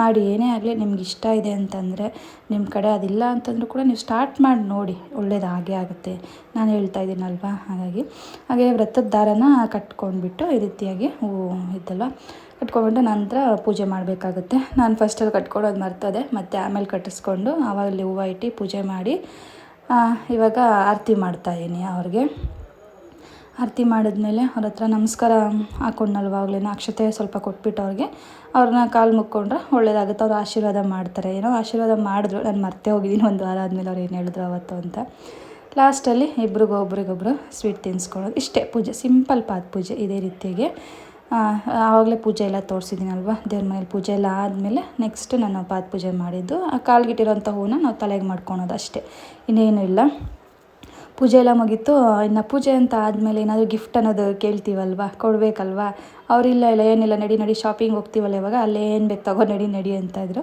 [SPEAKER 1] ಮಾಡಿ, ಏನೇ ಆಗಲಿ ನಿಮ್ಗೆ ಇಷ್ಟ ಇದೆ ಅಂತಂದರೆ ನಿಮ್ಮ ಕಡೆ ಅದಿಲ್ಲ ಅಂತಂದರೂ ಕೂಡ ನೀವು ಸ್ಟಾರ್ಟ್ ಮಾಡಿ ನೋಡಿ ಒಳ್ಳೇದಾಗೇ ಆಗುತ್ತೆ. ನಾನು ಹೇಳ್ತಾ ಇದ್ದೀನಲ್ವಾ? ಹಾಗಾಗಿ ಹಾಗೆ ವ್ರತದ ದಾರನ ಕಟ್ಕೊಂಡ್ಬಿಟ್ಟು ಈ ರೀತಿಯಾಗಿ ಹೂವು ಇದ್ದಲ್ಲ ಕಟ್ಕೊಂಡ್ಬಿಟ್ಟು ನಂತರ ಪೂಜೆ ಮಾಡಬೇಕಾಗುತ್ತೆ. ನಾನು ಫಸ್ಟಲ್ಲಿ ಕಟ್ಕೊಳ್ಳೋದು ಮರ್ತದೆ. ಮತ್ತು ಆಮೇಲೆ ಕಟ್ಟಿಸ್ಕೊಂಡು ಆವಾಗಲೇ ಹೂವು ಇಟ್ಟು ಪೂಜೆ ಮಾಡಿ ಇವಾಗ ಆರತಿ ಮಾಡ್ತಾಯಿದ್ದೀನಿ ಅವ್ರಿಗೆ. ಆರತಿ ಮಾಡಿದ್ಮೇಲೆ ಅವ್ರ ಹತ್ರ ನಮಸ್ಕಾರ ಹಾಕೊಂಡ್ನಲ್ವಾಗ್ಲೇ ಅಕ್ಷತೆ ಸ್ವಲ್ಪ ಕೊಟ್ಬಿಟ್ಟು ಅವ್ರಿಗೆ. ಅವ್ರನ್ನ ಕಾಲು ಮುಕ್ಕೊಂಡ್ರೆ ಒಳ್ಳೇದಾಗುತ್ತೆ. ಅವ್ರು ಆಶೀರ್ವಾದ ಮಾಡ್ತಾರೆ. ಏನೋ ಆಶೀರ್ವಾದ ಮಾಡಿದ್ರು. ನಾನು ಮರ್ತೇ ಹೋಗಿದ್ದೀನಿ ಒಂದು ವಾರ ಆದಮೇಲೆ ಅವ್ರು ಏನು ಹೇಳಿದ್ರು ಅವತ್ತು ಅಂತ. ಲಾಸ್ಟಲ್ಲಿ ಇಬ್ರಿಗೂ ಒಬ್ರಿಗೊಬ್ರು ಸ್ವೀಟ್ ತಿನ್ನಿಸ್ಕೊಳ್ಳೋದು ಇಷ್ಟೇ ಪೂಜೆ. ಸಿಂಪಲ್ ಪಾತ್ ಪೂಜೆ ಇದೇ ರೀತಿಯಾಗಿ. ಆವಾಗಲೇ ಪೂಜೆ ಎಲ್ಲ ತೋರಿಸಿದ್ದೀನಲ್ವ? ದೇವ್ರ ಮನೇಲಿ ಪೂಜೆ ಎಲ್ಲ ಆದಮೇಲೆ ನೆಕ್ಸ್ಟ್ ನಾನು ಪಾದ ಪೂಜೆ ಮಾಡಿದ್ದು. ಆ ಕಾಲ್ಗಿಟ್ಟಿರೋಂಥ ಹೂವನ್ನ ನಾವು ತಲೆಗೆ ಮಾಡ್ಕೊಳೋದು ಅಷ್ಟೇ. ಇನ್ನೇನು ಇಲ್ಲ. ಪೂಜೆ ಎಲ್ಲ ಮುಗೀತು. ಇನ್ನು ಪೂಜೆ ಅಂತ ಆದಮೇಲೆ ಏನಾದರೂ ಗಿಫ್ಟ್ ಅನ್ನೋದು ಕೇಳ್ತೀವಲ್ವ? ಕೊಡಬೇಕಲ್ವ? ಅವರಿಲ್ಲ ಇಲ್ಲ ಏನಿಲ್ಲ, ನಡಿ ನಡಿ ಶಾಪಿಂಗ್ ಹೋಗ್ತೀವಲ್ಲ ಇವಾಗ, ಅಲ್ಲೇ ಏನು ಬೇಕು ತಗೋ, ನಡಿ ನಡಿ ಅಂತ ಇದ್ರು.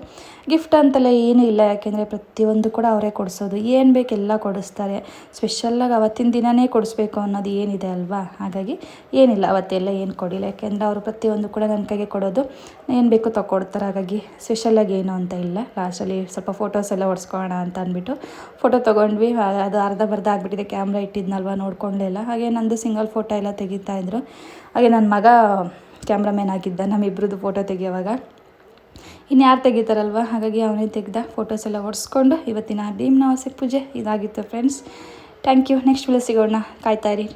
[SPEAKER 1] ಗಿಫ್ಟ್ ಅಂತೆಲ್ಲ ಏನೂ ಇಲ್ಲ, ಯಾಕೆಂದರೆ ಪ್ರತಿಯೊಂದು ಕೂಡ ಅವರೇ ಕೊಡಿಸೋದು. ಏನು ಬೇಕು ಎಲ್ಲ ಕೊಡಿಸ್ತಾರೆ. ಸ್ಪೆಷಲ್ಲಾಗಿ ಅವತ್ತಿನ ದಿನವೇ ಕೊಡಿಸ್ಬೇಕು ಅನ್ನೋದು ಏನಿದೆ ಅಲ್ವಾ? ಹಾಗಾಗಿ ಏನಿಲ್ಲ, ಅವತ್ತೆಲ್ಲ ಏನು ಕೊಡಿಲ್ಲ. ಯಾಕೆಂದರೆ ಅವರು ಪ್ರತಿಯೊಂದು ಕೂಡ ನನ್ನ ಕೈಗೆ ಕೊಡೋದು ಏನು ಬೇಕು ತಗೊಡ್ತಾರೆ ಹಾಗಾಗಿ ಸ್ಪೆಷಲ್ಲಾಗಿ ಏನು ಅಂತ ಇಲ್ಲ. ಲಾಸ್ಟಲ್ಲಿ ಸ್ವಲ್ಪ ಫೋಟೋಸ್ ಎಲ್ಲ ಹೊಡ್ಸ್ಕೊಳ್ಳೋಣ ಅಂತ ಅಂದ್ಬಿಟ್ಟು ಫೋಟೋ ತೊಗೊಂಡ್ವಿ. ಅದು ಅರ್ಧ ಬರ್ಧ ಆಗಿಬಿಟ್ಟಿದೆ ಕ್ಯಾಮ್ರಾ ಇಟ್ಟಿದ್ನಲ್ವ ನೋಡ್ಕೊಂಡೇ ಇಲ್ಲ. ಹಾಗೆ ನಂದು ಸಿಂಗಲ್ ಫೋಟೋ ಎಲ್ಲ ತೆಗಿತಾಯಿದ್ರು ಹಾಗೆ ನನ್ನ ಮಗ ಕ್ಯಾಮ್ರಾಮ್ಯಾನ್ ಆಗಿದ್ದ, ನಮ್ಮಿಬ್ರದ್ದು ಫೋಟೋ ತೆಗಿಯೋವಾಗ. ಇನ್ನು ಯಾರು ತೆಗಿತಾರಲ್ವ? ಹಾಗಾಗಿ ಅವನೇ ತೆಗ್ದ ಫೋಟೋಸ್ ಎಲ್ಲ ಹೊಡೆಸ್ಕೊಂಡು ಇವತ್ತಿನ ಭೀಮ್ನವಾಸೆ ಪೂಜೆ ಇದಾಗಿತ್ತು friends thank you next video ಸಿಗೋಣ. ಕಾಯ್ತಾಯಿರಿ